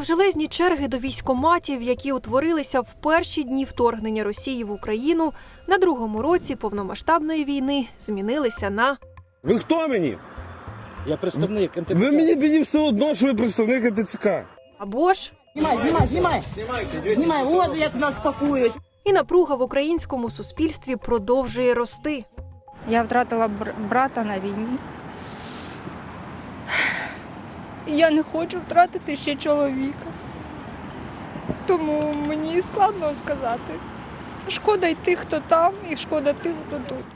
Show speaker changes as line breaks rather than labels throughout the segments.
Довжелезні черги до військоматів, які утворилися в перші дні вторгнення Росії в Україну, на другому році повномасштабної війни змінилися на
Ви хто мені?
Я представник МТЦК.
Ви мені мені все одно, що ви представник ТЦК.
або ж
Знімай, знімай, знімай. Знімай, от як нас пакують.
і напруга в українському суспільстві продовжує рости.
Я втратила бр- брата на війні. І Я не хочу втратити ще чоловіка. Тому мені складно сказати. Шкода й тих, хто там, і шкода тих, хто тут.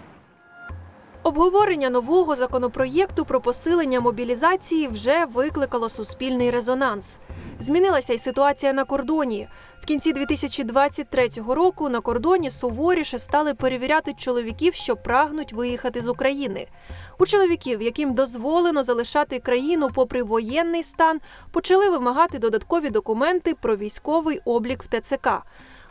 Обговорення нового законопроєкту про посилення мобілізації вже викликало суспільний резонанс. Змінилася й ситуація на кордоні. В кінці 2023 року на кордоні суворіше стали перевіряти чоловіків, що прагнуть виїхати з України. У чоловіків, яким дозволено залишати країну попри воєнний стан, почали вимагати додаткові документи про військовий облік в ТЦК.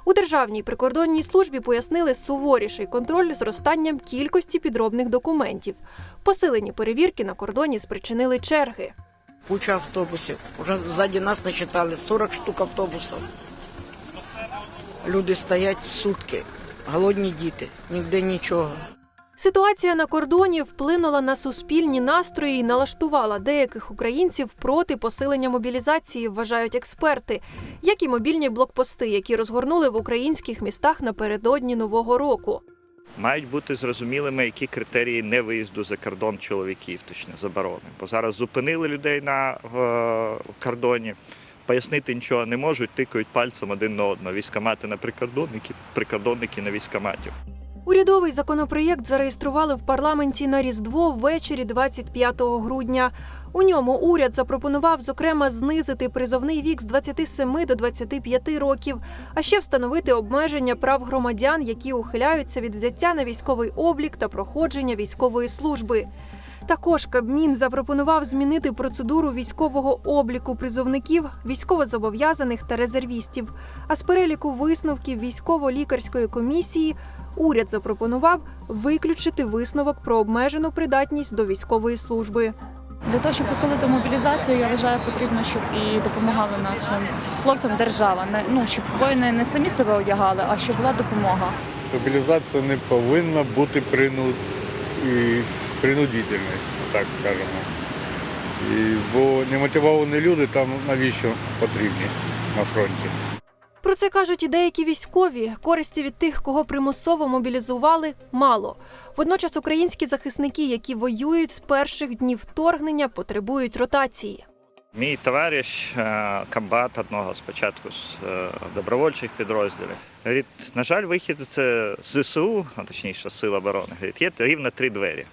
У Державній прикордонній службі пояснили суворіший контроль зростанням кількості підробних документів. Посилені перевірки на кордоні спричинили черги.
Куча автобусів. Уже ззаді нас начитали 40 штук автобусів. Люди стоять сутки, голодні діти, ніде нічого.
Ситуація на кордоні вплинула на суспільні настрої і налаштувала деяких українців проти посилення мобілізації, вважають експерти, як і мобільні блокпости, які розгорнули в українських містах напередодні нового року.
Мають бути зрозумілими, які критерії не виїзду за кордон чоловіків, точно заборони. Бо зараз зупинили людей на е, кордоні, пояснити нічого не можуть, тикають пальцем один на одного. Військомати на прикордонники, прикордонники на військоматів.
Урядовий законопроєкт зареєстрували в парламенті на Різдво ввечері 25 грудня. У ньому уряд запропонував, зокрема, знизити призовний вік з 27 до 25 років, а ще встановити обмеження прав громадян, які ухиляються від взяття на військовий облік та проходження військової служби. Також Кабмін запропонував змінити процедуру військового обліку призовників, військовозобов'язаних та резервістів. А з переліку висновків військово-лікарської комісії уряд запропонував виключити висновок про обмежену придатність до військової служби.
Для того, щоб посилити мобілізацію, я вважаю, потрібно, щоб і допомагали нашим хлопцям держава. Не ну щоб воїни не самі себе одягали, а щоб була допомога.
Мобілізація не повинна бути прину... і принудительність, так скажемо. І, бо немотивовані люди там навіщо потрібні на фронті.
Про це кажуть і деякі військові. Користі від тих, кого примусово мобілізували, мало. Водночас українські захисники, які воюють з перших днів вторгнення, потребують ротації.
Мій товариш, е, комбат одного спочатку з е, добровольчих підрозділів, говорить, на жаль, вихід з ЗСУ, а точніше Сил оборони, говорить, є рівно три двері: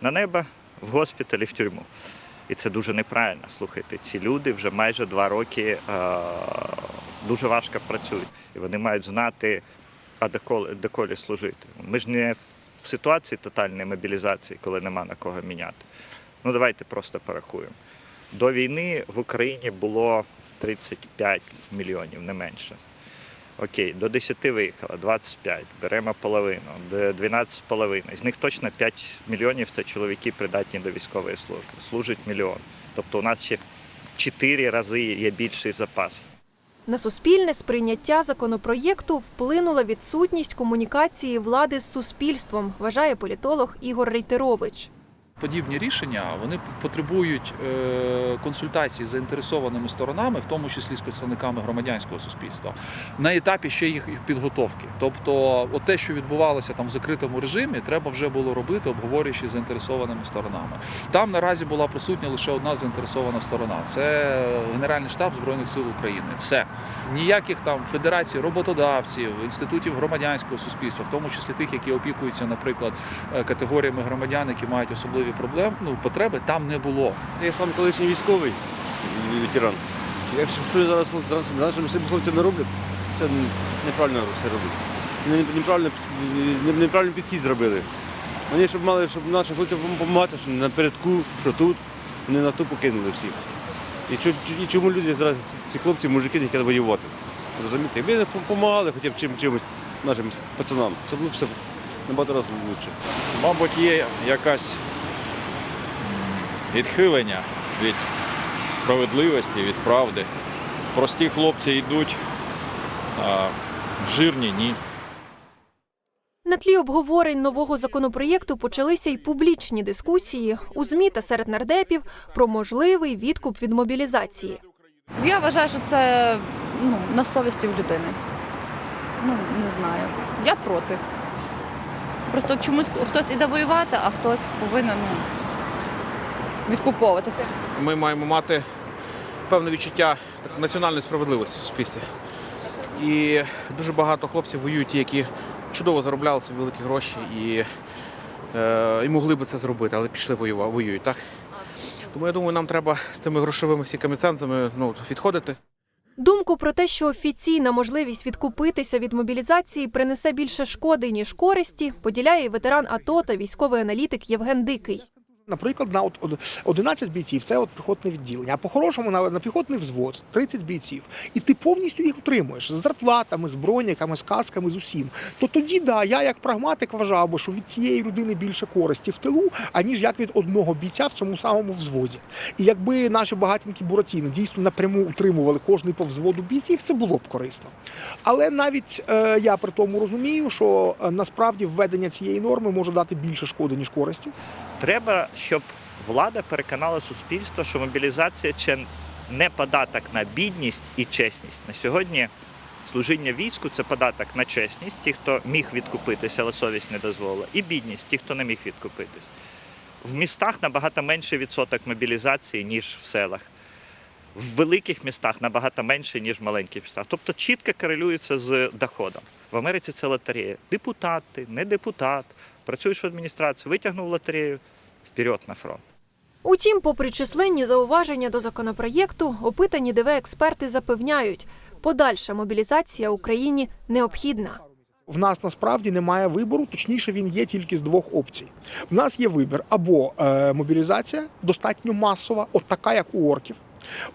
на небо, в госпіталь і в тюрму. І це дуже неправильно. Слухайте, ці люди вже майже два роки е, дуже важко працюють. І вони мають знати, а доколи, доколі служити. Ми ж не в ситуації тотальної мобілізації, коли нема на кого міняти. Ну давайте просто порахуємо. До війни в Україні було 35 мільйонів, не менше. Окей, до 10 виїхало, 25, беремо половину, де 12,5. З них точно 5 мільйонів це чоловіки придатні до військової служби. Служить мільйон. Тобто у нас ще в 4 рази є більший запас.
На суспільне сприйняття законопроєкту вплинула відсутність комунікації влади з суспільством, вважає політолог Ігор Рейтерович.
Подібні рішення вони потребують е, консультацій з заінтересованими сторонами, в тому числі з представниками громадянського суспільства, на етапі ще їх підготовки. Тобто, от те, що відбувалося там в закритому режимі, треба вже було робити, обговорюючи з заінтересованими сторонами. Там наразі була присутня лише одна заінтересована сторона це Генеральний штаб Збройних сил України. Все ніяких там федерацій роботодавців, інститутів громадянського суспільства, в тому числі тих, які опікуються, наприклад, е, категоріями громадян, які мають особливі проблеми, ну потреби там не було.
Я сам колишній військовий ветеран. Якщо що зараз нашим хлопцям не роблять, це неправильно все робить. Неправильно, неправильний підхід зробили. Вони щоб мали, щоб нашим хлопцям допомагати, що напередку, що тут, вони на то покинули всіх. І, і чому люди зараз, ці хлопці, мужики, не хочуть воювати? Розумієте? Якби не допомагали хоча б чим, чимось нашим пацанам, то було б все набагато разів краще.
Мабуть, є якась відхилення від справедливості, від правди. прості хлопці йдуть, а жирні ні.
На тлі обговорень нового законопроєкту почалися й публічні дискусії у ЗМІ та серед нардепів про можливий відкуп від мобілізації.
Я вважаю, що це ну, на совісті у людини. Ну, не знаю. Я проти. Просто чомусь хтось іде воювати, а хтось повинен ну, відкуповуватися.
Ми маємо мати певне відчуття національної справедливості в суспільстві. І дуже багато хлопців воюють, ті, які чудово заробляли собі великі гроші і, е, і могли би це зробити, але пішли воювати, воюють. Так? Тому я думаю, нам треба з цими грошовими всякими цензами ну, відходити.
Думку про те, що офіційна можливість відкупитися від мобілізації принесе більше шкоди ніж користі, поділяє і ветеран АТО та військовий аналітик Євген Дикий.
Наприклад, на от од- 11 бійців це от піхотне відділення, а по-хорошому на піхотний взвод 30 бійців. І ти повністю їх утримуєш з зарплатами, з броняками, з касками, з усім. То тоді, да, я як прагматик вважав би, що від цієї людини більше користі в тилу, аніж як від одного бійця в цьому самому взводі. І якби наші багатенькі буратіни дійсно напряму утримували кожний по взводу бійців, це було б корисно. Але навіть е, я при тому розумію, що е, насправді введення цієї норми може дати більше шкоди, ніж користі.
Треба, щоб влада переконала суспільство, що мобілізація це не податок на бідність і чесність. На сьогодні служіння війську це податок на чесність, ті, хто міг відкупитися, але совість не дозволила, і бідність, ті, хто не міг відкупитись. В містах набагато менший відсоток мобілізації, ніж в селах. В великих містах набагато менше, ніж в маленьких містах. Тобто чітко корелюється з доходом. В Америці це лотерея. Депутати, не депутат, працюєш в адміністрації, витягнув лотерею, вперед на фронт.
Утім, попри численні зауваження до законопроєкту, опитані ДВ експерти запевняють, подальша мобілізація Україні необхідна.
В нас насправді немає вибору, точніше, він є тільки з двох опцій. В нас є вибір або е, мобілізація достатньо масова, от така, як у орків,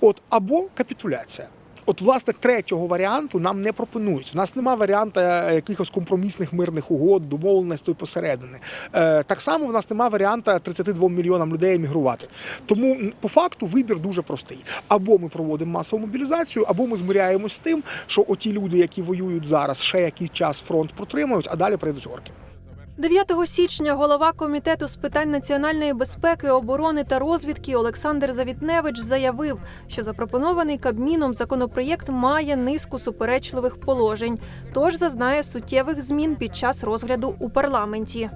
от або капітуляція. От, власне, третього варіанту нам не пропонують. У нас немає варіанту е, якихось компромісних мирних угод, домовленостей посередини. Е, так само в нас немає варіанту 32 мільйонам людей емігрувати. Тому по факту вибір дуже простий: або ми проводимо масову мобілізацію, або ми змиряємось з тим, що оті люди, які воюють зараз, ще якийсь час фронт протримають, а далі прийдуть орки.
9 січня голова комітету з питань національної безпеки, оборони та розвідки Олександр Завітневич заявив, що запропонований Кабміном законопроєкт має низку суперечливих положень, тож зазнає суттєвих змін під час розгляду у парламенті.